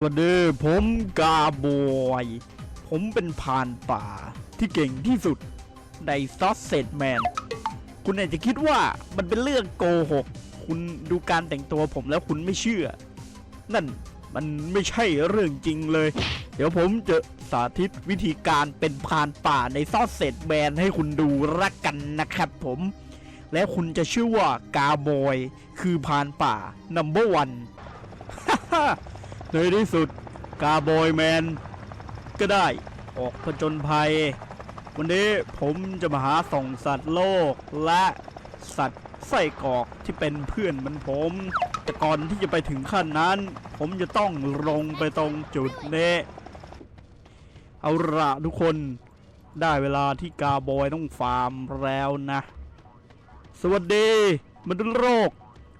สวัสดีผมกาบอย ผมเป็นพานป่าที่เก่งที่สุดในซอสเซตแมน คุณอาจจะคิดว่ามันเป็นเรื่องโกหก คุณดูการแต่งตัวผมแล้วคุณไม่เชื่อ นั่นมันไม่ใช่เรื่องจริงเลย เดี๋ยวผมจะสาธิตวิธีการเป็นพานป่าในซอสเซตแมนให้คุณดูละกันนะครับผม และคุณจะเชื่อว่ากาบอย คือพานป่านัมเบอร์วัน ในที่สุดกาบอยแมน ก็ได้ออกผจญภัย วันนี้ผมจะมาหาส่องสัตว์โลกและสัตว์ไส้กรอกที่เป็นเพื่อนมือนผม แต่ก่อนที่จะไปถึงขั้นนั้น ผมจะต้องลงไปตรงจุดนี้ เอาละทุกคนได้เวลาที่กาบอยต้องฟาร์มแล้วนะ สวัสดี มนุษย์โลก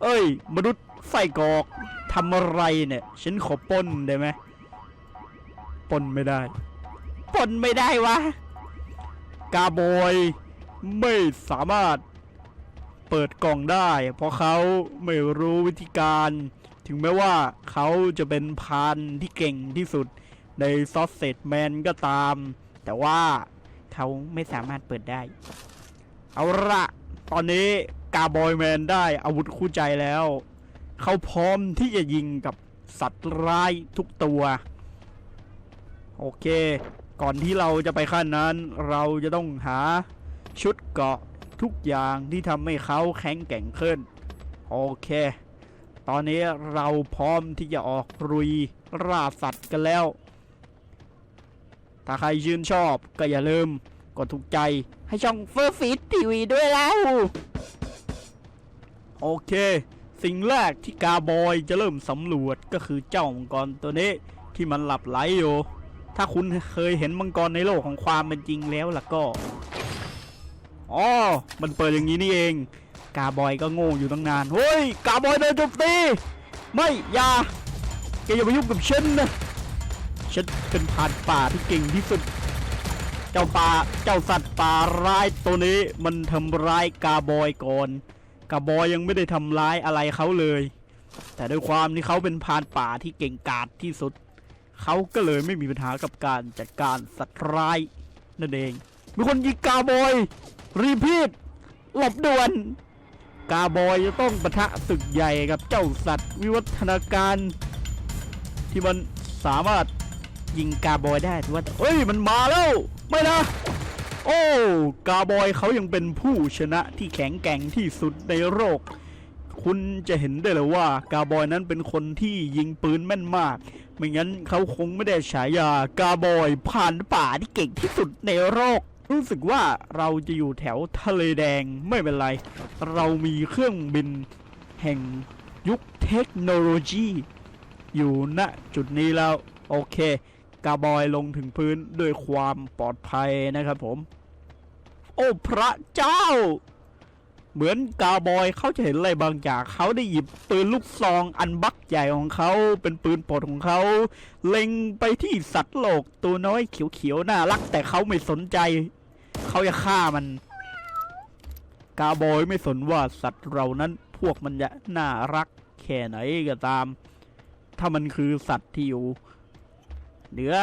เอ้ย มนุษย์ไส้กรอกำอะไรเนี่ย ฉันขอป้นได้ไหมป้นไม่ได้ป้นไม่ได้วะ กาบอยไม่สามารถเปิดกล่องได้ เพราะเขาไม่รู้วิธีการ ถึงแม้ว่าเขาจะเป็นพรานที่เก่งที่สุดในซอสเซตแมนก็ตาม แต่ว่าเขาไม่สามารถเปิดได้ เอาละตอนนี้กาบอยแมนได้อาวุธคู่ใจแล้ว เขาพร้อมที่จะยิงกับสัตว์ร้ายทุกตัว โอเค ก่อนที่เราจะไปขั้นนั้น เราจะต้องหาชุดเกาะทุกอย่างที่ทำให้เขาแข็งแกร่งขึ้น โอเค ตอนนี้เราพร้อมที่จะออกรุยล่าสัตว์กันแล้ว ถ้าใครชื่นชอบก็อย่าลืมกดถูกใจให้ช่องเฟอร์ฟิตทีวีด้วยแล้ว โอเค สิ่งแรกที่กาบอยจะเริ่มสำรวจก็คือเจ้ามังกรตัวนี้ที่มันหลับไหลอยู่ ถ้าคุณเคยเห็นมังกรในโลกของความเป็นจริงแล้วล่ะก็ อ๋อ มันเปิดอย่างนี้นี่เอง กาบอยก็โง่อยู่ตั้งนาน เฮ้ย กาบอยเดินโจมตี ไม่อย่าแกอย่ามายุ่งกับฉันนะฉันเป็นผ่านป่าที่เก่งที่สุด เจ้าป่า เจ้าสัตว์ป่าร้ายตัวนี้มันทำร้ายกาบอยก่อน กาบอยยังไม่ได้ทำร้ายอะไรเขาเลย แต่ด้วยความที่เขาเป็นพานป่าที่เก่งกาจที่สุด เขาก็เลยไม่มีปัญหากับการจัดการสัตว์ร้ายนั่นเอง มีคนยิงกาบอย รีพีทหลบด่วน กาบอยจะต้องปะทะศึกใหญ่กับเจ้าสัตว์วิวัฒนาการ ที่มันสามารถยิงกาบอยได้ว่าเอ้ยมันมาแล้ว ไม่นะ โอ้ กาบอยเขายังเป็นผู้ชนะที่แข็งแกร่งที่สุดในโลก คุณจะเห็นได้เลยว่า กาบอยนั้นเป็นคนที่ยิงปืนแม่นมาก ไม่งั้นเขาคงไม่ได้ฉายากาบอยผ่านป่าที่เก่งที่สุดในโลก รู้สึกว่าเราจะอยู่แถวทะเลแดงไม่เป็นไร เรามีเครื่องบินแห่งยุคเทคโนโลยี อยู่ณจุดนี้แล้ว โอเคกาบอยลงถึงพื้นด้วยความปลอดภัยนะครับผม โอ้พระเจ้า เหมือนกาบอยเขาจะเห็นอะไรบางอย่างเขาได้หยิบปืนลูกซองอันบักใหญ่ของเขาเป็นปืนปรดของเขาเล็งไปที่สัตว์โลกตัวน้อยเขียวๆน่ารัก แต่เขาไม่สนใจเขาจะฆ่ามัน กาบอยไม่สนว่าสัตว์เรานั้นพวกมันจะน่ารักแค่ไหนก็ตาม ถ้ามันคือสัตว์ที่อยู่เหนือ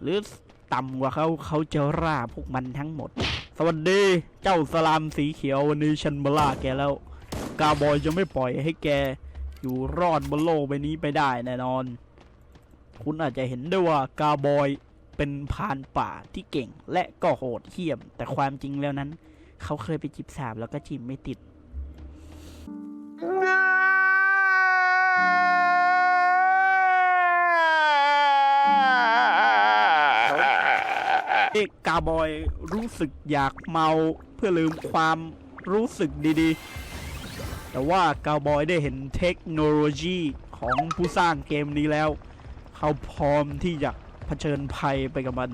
หรือต่ำกว่าเขาเขาจะร่าพวกมันทั้งหมด สวัสดีเจ้าสลามสีเขียววันนี้ฉันมาล่าแกแล้ว กาบอยจะไม่ปล่อยให้แก อยู่รอดบนโลกใบนี้ไปได้แน่นอน คุณอาจจะเห็นได้ว่ากาบอยเป็นพานป่าที่เก่งและก็โหดเหี้ยม แต่ความจริงแล้วนั้น เขาเคยไปจีบสาวแล้วก็จีบไม่ติด เอกกาบอยรู้สึกอยากเมาเพื่อลืมความรู้สึกดีๆ แต่ว่ากาบอยได้เห็นเทคโนโลยีของผู้สร้างเกมนี้แล้ว เขาพร้อมที่จะเผชิญภัยไปกับมัน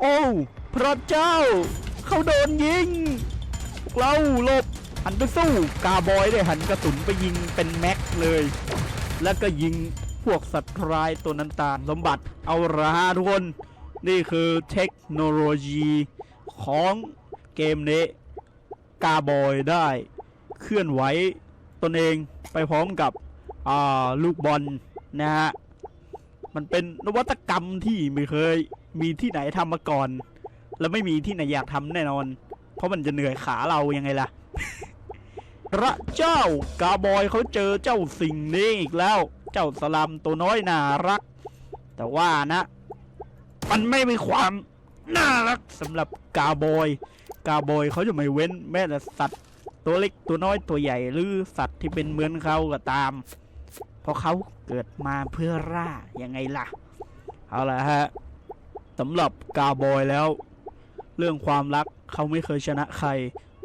โอ้พระเจ้า เขาโดนยิงพวกเราหลบหันไปสู้กาบอยได้หันกระสุนไปยิงเป็นแม็กเลย แล้วก็ยิงพวกสัตว์ร้ายตัวนั้นตามสมบัติเอาละฮะทุกคน นี่คือเทคโนโลยีของเกมนี้ กาบอยได้เคลื่อนไหวตนเองไปพร้อมกับลูกบอลนะฮะ มันเป็นนวัตกรรมที่ไม่เคยมีที่ไหนทำมาก่อน และไม่มีที่ไหนอยากทำแน่นอน เพราะมันจะเหนื่อยขาเรายังไงล่ะ พระเจ้ากาบอยเขาเจอเจ้าสิ่งนี้อีกแล้ว เจ้าสลัมตัวน้อยน่ารัก แต่ว่านะ มันไม่มีความน่ารักสำหรับกาบอย กาบอยเขาจะไม่เว้นแม้แต่สัตว์ตัวเล็กตัวน้อยตัวใหญ่หรือสัตว์ที่เป็นเหมือนเขาก็ตาม เพราะเขาเกิดมาเพื่อร่ายังไงล่ะ เอาละฮะสำหรับกาบอยแล้ว เรื่องความรักเขาไม่เคยชนะใคร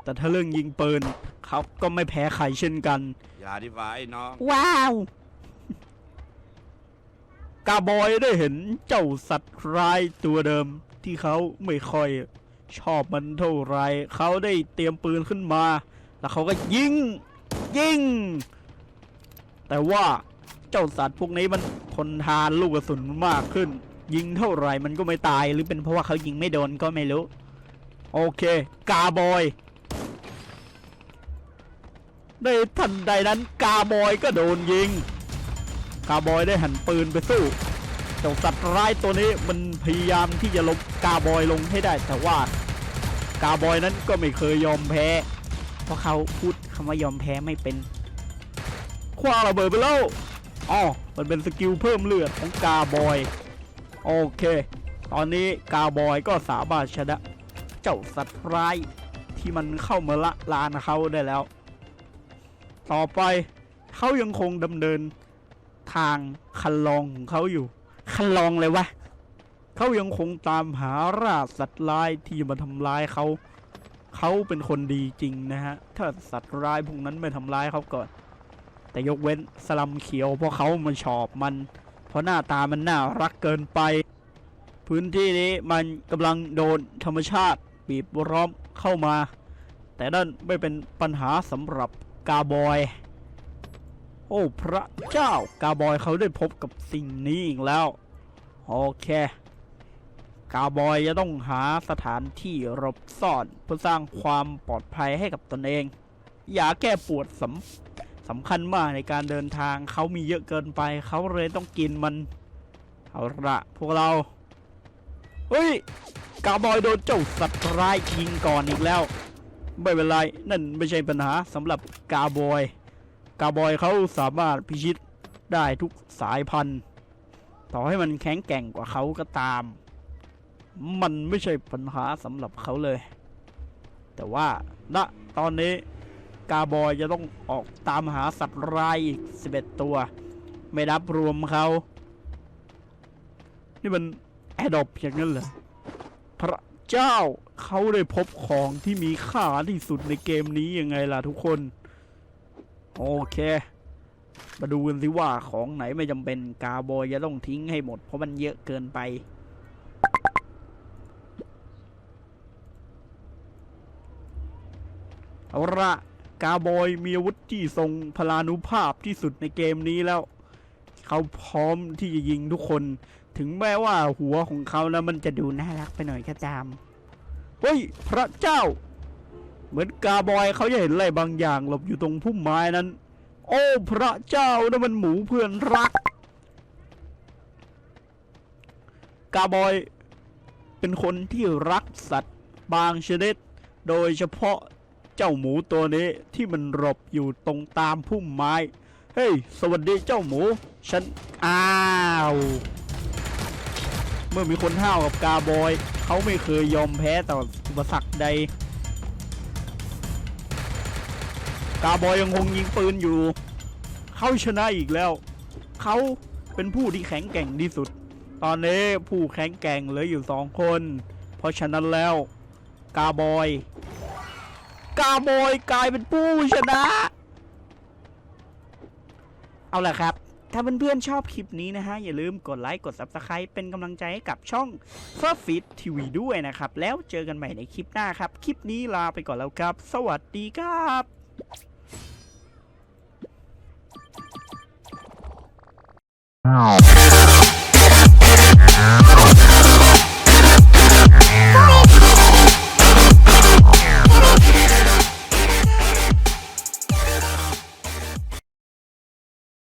แต่ถ้าเรื่องยิงปืนเขาก็ไม่แพ้ใครเช่นกัน อย่าดีกว่าไอ้น้อง ว้าว กาบอยได้เห็นเจ้าสัตว์ร้ายตัวเดิมที่เขาไม่ค่อยชอบมันเท่าไร เขาได้เตรียมปืนขึ้นมา แล้วเขาก็ยิง ยิง แต่ว่าเจ้าสัตว์พวกนี้มันทนทานลูกกระสุนมากขึ้น ยิงเท่าไรมันก็ไม่ตายหรือเป็นเพราะว่าเขายิงไม่โดนก็ไม่รู้ โอเค กาบอย ในทันใดนั้นกาบอยก็โดนยิง กาบอยได้หันปืนไปสู้เจ้าสัตว์ร้ายตัวนี้มันพยายามที่จะลบกาบอยลงให้ได้แต่ว่ากาบอยนั้นก็ไม่เคยยอมแพ้ เพราะเขาพูดคำว่ายอมแพ้ไม่เป็นคว้าระเบิดไปแล้วอ๋อมันเป็นสกิลเพิ่มเลือดของกาบอยโอเค ตอนนี้กาบอยก็สามารถชนะเจ้าสัตว์ร้ายที่มันเข้ามาละลานเขาได้แล้ว ต่อไปเขายังคงดำเนิน ทางคันลองของเขาอยู่ คันลองเลยวะเขายังคงตามหาราสัตว์ร้ายที่มาทำร้ายเขาเขาเป็นคนดีจริงนะฮะ ถ้าสัตว์ร้ายพวกนั้นไม่ทำร้ายเขาก่อน แต่ยกเว้นสลัมเขียวเพราะเขามันชอบมัน เพราะหน้าตามันน่ารักเกินไป พื้นที่นี้มันกำลังโดนธรรมชาติบีบร้อมเข้ามา แต่นั่นไม่เป็นปัญหาสำหรับกาบอย โอ้พระเจ้ากาบอยเขาได้พบกับสิ่งนี้อีกแล้ว โอเค กาบอยจะต้องหาสถานที่หลบซ่อนเพื่อสร้างความปลอดภัยให้กับตนเองยาแก้ปวดสำสำคัญมากในการเดินทางเขามีเยอะเกินไป เขาเลยต้องกินมัน เอาละพวกเรา เฮ้ยกาบอยโดนเจ้าสัตว์ร้ายยิงก่อนอีกแล้ว ไม่เป็นไร นั่นไม่ใช่ปัญหาสำหรับกาบอย กาบอยเขาสามารถพิชิตได้ทุกสายพันธุ์ ต่อให้มันแข็งแกร่งกว่าเขาก็ตาม มันไม่ใช่ปัญหาสำหรับเขาเลย แต่ว่าณตอนนี้กาบอยจะต้องออกตามหาสัตว์ร้ายอีก 11 ตัว ไม่นับรวมเขา นี่มันแอดอปอย่างนั้นเหรอพระเจ้าเขาได้พบของที่มีค่าที่สุดในเกมนี้ยังไงล่ะทุกคน โอเค มาดูกันสิว่าของไหนไม่จำเป็นกาบอยจะต้องทิ้งให้หมด เพราะมันเยอะเกินไป เอาละกาบอยมีอาวุธที่ทรงพลานุภาพที่สุดในเกมนี้แล้ว เขาพร้อมที่จะยิงทุกคน ถึงแม้ว่าหัวของเขานะมันจะดูน่ารักไปหน่อยก็ตาม เฮ้ย พระเจ้า เหมือนกาบอยเขาจะเห็นอะไรบางอย่างหลบอยู่ตรงพุ่มไม้นั้น โอ้พระเจ้านั่นมันหมูเพื่อนรัก กาบอยเป็นคนที่รักสัตว์บางชนิด โดยเฉพาะเจ้าหมูตัวนี้ที่มันหลบอยู่ตรงตามพุ่มไม้ เฮ้ย สวัสดีเจ้าหมู ฉัน อ้าว เมื่อมีคนห้าวกับกาบอย เขาไม่เคยยอมแพ้ต่ออุปสรรคใด กาบอยยังคงยิงปืนอยู่ เขาชนะอีกแล้ว เขาเป็นผู้ที่แข็งแกร่งที่สุด ตอนนี้ผู้แข็งแกร่งเหลืออยู่สองคน เพราะฉะนั้นแล้ว กาบอย กาบอยกลายเป็นผู้ชนะ เอาล่ะครับ ถ้าเพื่อนๆชอบคลิปนี้นะฮะ อย่าลืมกดไลค์ กด Subscribe เป็นกำลังใจให้กับช่อง f u r f i t TV ด้วยนะครับ แล้วเจอกันใหม่ในคลิปหน้าครับ คลิปนี้ลาไปก่อนแล้วครับ สวัสดีครับ Wow.